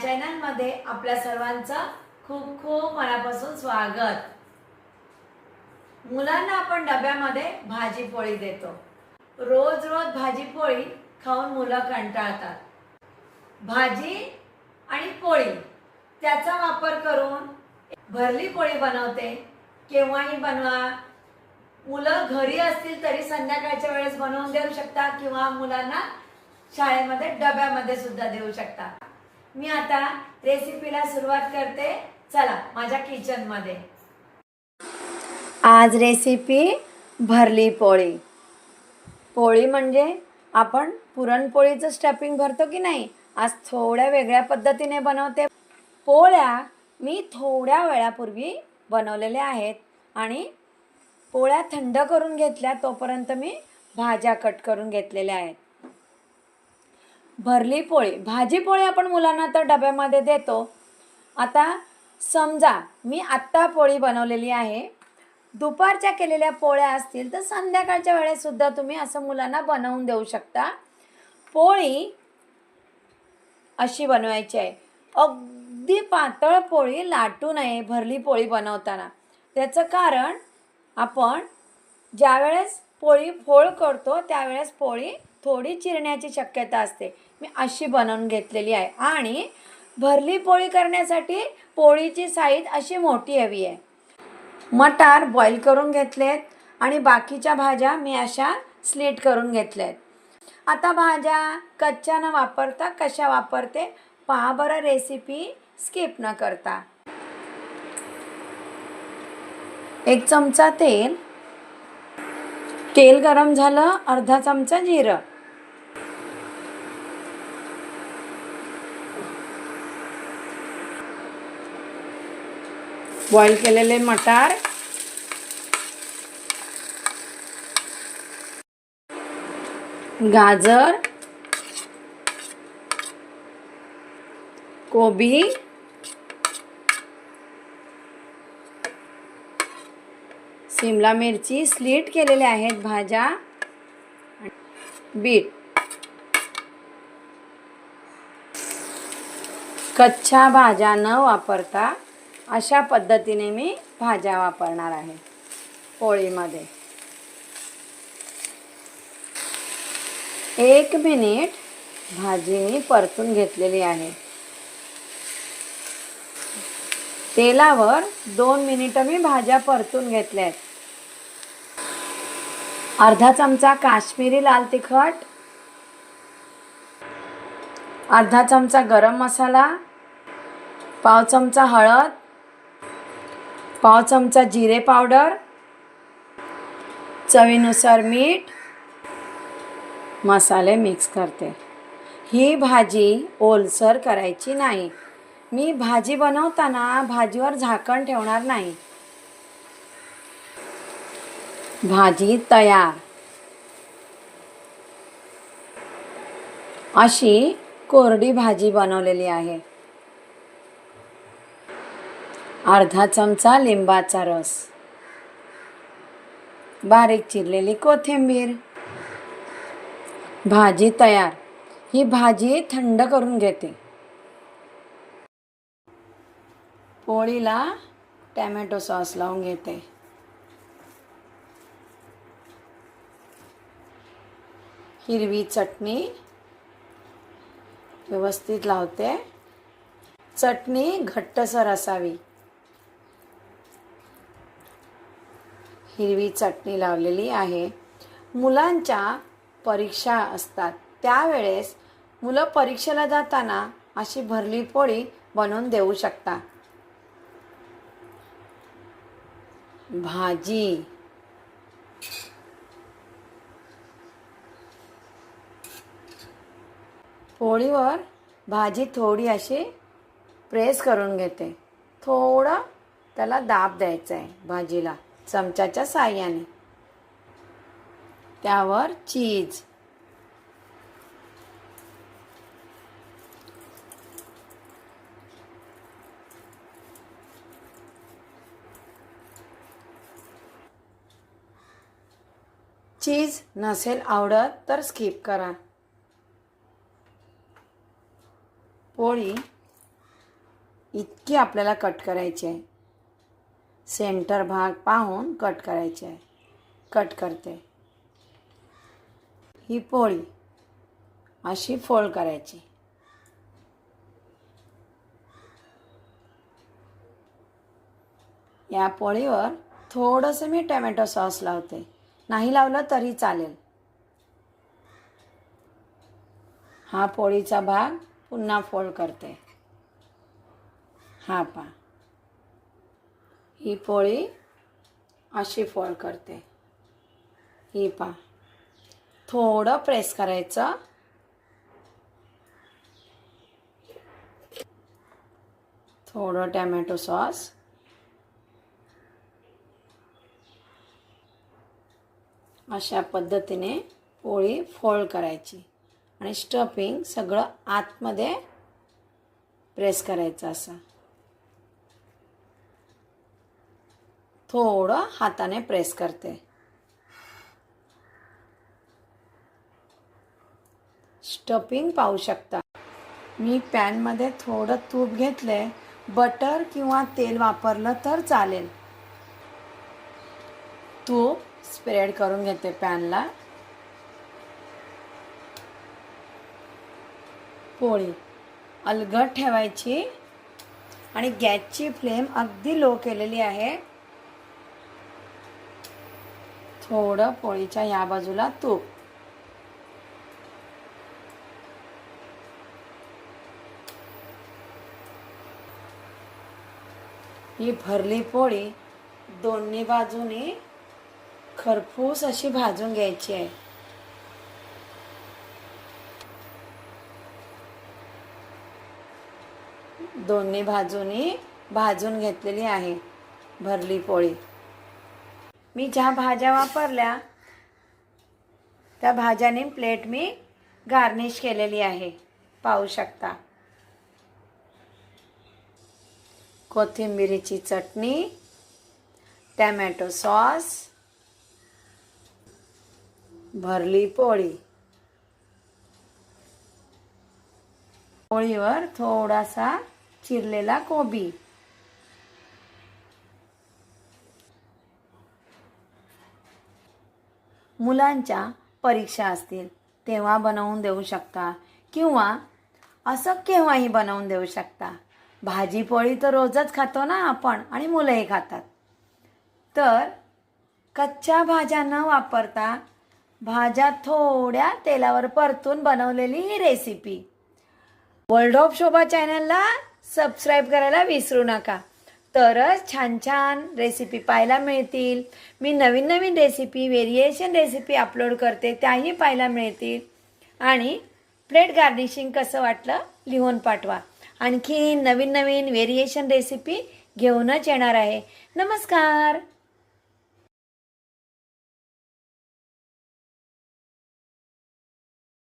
चॅनलमध्ये आपल्या सर्वांचं खूप खूप मनापासून स्वागत. मुलांना आपण डब्यामध्ये भाजी पोळी देतो. रोज रोज भाजी पोळी खाऊन मुलं कंटाळतात. भाजी आणि पोळी त्याचा वापर करून भरली पोळी बनवते केव्हाही बनवा. मुलं घरी असतील तरी संध्याकाळच्या वेळेस बनवून देऊ शकता किंवा मुलांना शाळेमध्ये डब्यामध्ये सुद्धा देऊ शकता मी आता रेसिपीला सुरुवात करते. चला माझ्या किचनमध्ये आज रेसिपी भरली पोळी. पोळी म्हणजे आपण पुरणपोळीचं स्टफिंग भरतो की नाही आज थोड्या वेगळ्या पद्धतीने बनवते. पोळ्या मी थोड्या वेळापूर्वी बनवलेल्या आहेत आणि पोळ्या थंड करून घेतल्या तोपर्यंत मी भाज्या कट करून घेतलेल्या आहेत. भरली पोळी. भाजी पोळी आपण मुलांना तर डब्यामध्ये देतो. आता समजा मी आत्ता पोळी बनवलेली आहे. दुपारच्या केलेल्या पोळ्या असतील तर संध्याकाळच्या वेळेसुद्धा तुम्ही असं मुलांना बनवून देऊ शकता. पोळी अशी बनवायची आहे. अगदी पातळ पोळी लाटू नये भरली पोळी बनवताना. त्याचं कारण आपण ज्यावेळेस पोळी फोळ करतो त्यावेळेस पोळी थोडी चिरण्याची शक्यता असते. मी अशी बनवून घेतलेली आहे. आणि भरली पोळी करण्यासाठी पोळीची साईज अशी मोठी हवी आहे. मटार बॉईल करून घेतलेत आणि बाकीच्या भाज्या मी अशा स्लीट करून घेतल्यात आता भाज्या कच्च्या न वापरता कशा वापरते पहा बरं रेसिपी स्किप न करता. एक चमचा तेल. तेल गरम झालं अर्धा चमचा जिरं. बॉईल केलेले मटार. गाजर. कोबी. सिमला मिरची स्लीट केलेल्या आहेत भाज्या. बीट. कच्च्या भाज्या न वापरता अशा पद्धतीने मी भाज्या वापरणार आहे पोळीमध्ये. एक मिनिट भाजी मी परतून घेतलेली आहे. तेलावर दोन मिनिटं मी भाज्या परतून घेतल्या आहेत. अर्धा चमचा काश्मीरी लाल तिखट अर्धा चमचा गरम मसाला पाव चमचा हळद पाव चमचा जिरे पावडर चवीनुसार मीठ मसाले मिक्स करते. ही भाजी ओलसर करायची नाही. मी भाजी बनवताना भाजीवर झाकण ठेवणार नाही. भाजी तयार. अशी कोरडी भाजी बनवलेली आहे. अर्धा चमचा लिंबाचा रस. बारीक चिरलेली कोथिंबीर. भाजी तयार. ही भाजी थंड करून घेते. पोळीला टॅमॅटो सॉस लावून घेते. हिरवी चटणी व्यवस्थित लावते. चटणी घट्टसर असावी. हिरवी चटणी लावलेली आहे. मुलांच्या परीक्षा असतात. त्यावेळेस मुलं परीक्षेला जाताना अशी भरली पोळी बनवून देऊ शकता भाजी. पोळीवर भाजी थोडी अशी प्रेस करून घेते. थोडं त्याला दाब द्यायचा आहे भाजीला. चमच्याच्या साह्याने. त्यावर चीज. चीज नसेल आवडत तर स्किप करा. पोळी इतकी आपल्याला कट करायची आहे. सेंटर भाग पाहून कट करायचे आहे. कट करते. ही पोळी अशी फोल्ड करायची. या पोळीवर थोडंसं मी टॅमॅटो सॉस लावते. नाही लावलं तरी चालेल. हा पोळीचा भाग पुन्हा फोल्ड करते. हा पा ही पोळी अशी फोल्ड करते. ही पा. थोडं प्रेस करायचं. थोडं टॅमॅटो सॉस. अशा पद्धतीने पोळी फोल्ड करायची आणि स्टफिंग सगळं आतमध्ये प्रेस करायचं असं. थोडं हाताने प्रेस करते. स्टफिंग पाहू शकता. मी पॅनमध्ये थोडं तूप घेतले बटर किंवा तेल वापरलं तर चालेल. तूप स्प्रेड करून घेते पॅनला पोळी अलगद ठेवायची आणि गॅसची फ्लेम अगदी लो केलेली आहे. थोडं पोळीच्या या बाजूला तूप. ही भरली पोळी दोन्ही बाजूनी खरपूस अशी भाजून घ्यायची आहे. दोन्ही बाजूनी भाजून घेतलेली आहे भरली पोळी. मी ज्या भाज्या वापरल्या त्या भाज्याने प्लेट मी गार्निश केलेली आहे. पाहू शकता. कोथिंबिरीची चटणी टॅमॅटो सॉस भरली पोळी. पोळीवर थोडासा चिरलेला कोबी. मुलांच्या परीक्षा असतील तेव्हा बनवून देऊ शकता. किंवा असं केव्हाही बनवून देऊ शकता. भाजीपोळी तर रोजच खातो ना आपण आणि मुलंही खातात. तर कच्च्या भाज्या न वापरता भाज्या थोड्या तेलावर परतून बनवलेली ही रेसिपी वर्ल्ड ऑफ शोभा चॅनलला सबस्क्राईब करायला विसरू नका. तरच छान छान रेसिपी पाहायला मिळतील. मी नवीन नवीन रेसिपी व्हेरिएशन रेसिपी अपलोड करते त्याही पाहायला मिळतील. आणि प्लेट गार्निशिंग कसं वाटलं लिहून पाठवा. आणखी नवीन नवीन व्हेरिएशन रेसिपी घेऊनच येणार आहे. नमस्कार!